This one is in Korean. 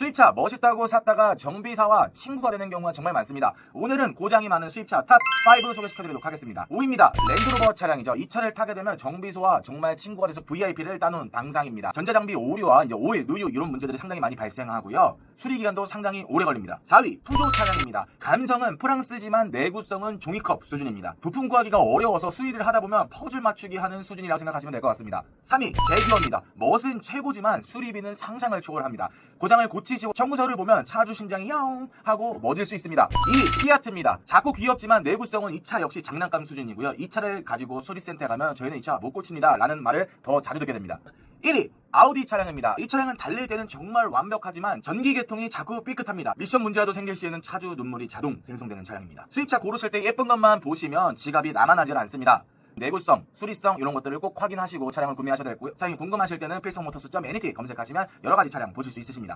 수입차 멋있다고 샀다가 정비사와 친구가 되는 경우가 정말 많습니다. 오늘은 고장이 많은 수입차 탑5 소개시켜드리도록 하겠습니다. 5위입니다. 랜드로버 차량이죠. 이 차를 타게 되면 정비소와 정말 친구가 돼서 VIP를 따놓은 당상입니다. 전자장비 오류와 이제 오일, 누유 이런 문제들이 상당히 많이 발생하고요. 수리 기간도 상당히 오래 걸립니다. 4위 푸조 차량입니다. 감성은 프랑스지만 내구성은 종이컵 수준입니다. 부품 구하기가 어려워서 수리를 하다 보면 퍼즐 맞추기 하는 수준이라고 생각하시면 될 것 같습니다. 3위 제규어입니다. 멋은 최고지만 수리비는 상상을 초월합니다. 고장을 고치 시고 청구서를 보면 차주 심장이 야옹 하고 멎을 수 있습니다. 2위 피아트입니다. 작고 귀엽지만 내구성은 이 차 역시 장난감 수준이고요. 이 차를 가지고 수리센터에 가면 저희는 이 차 못 고칩니다. 라는 말을 더 자주 듣게 됩니다. 1위 아우디 차량입니다. 이 차량은 달릴 때는 정말 완벽하지만 전기 계통이 자꾸 삐끗합니다. 미션 문제라도 생길 시에는 차주 눈물이 자동 생성되는 차량입니다. 수입차 고르실 때 예쁜 것만 보시면 지갑이 남아나질 않습니다. 내구성, 수리성 이런 것들을 꼭 확인하시고 차량을 구매하셔야 되고요. 차량이 궁금하실 때는 필성모터스.net 검색하시면 여러 가지 차량 보실 수 있으십니다.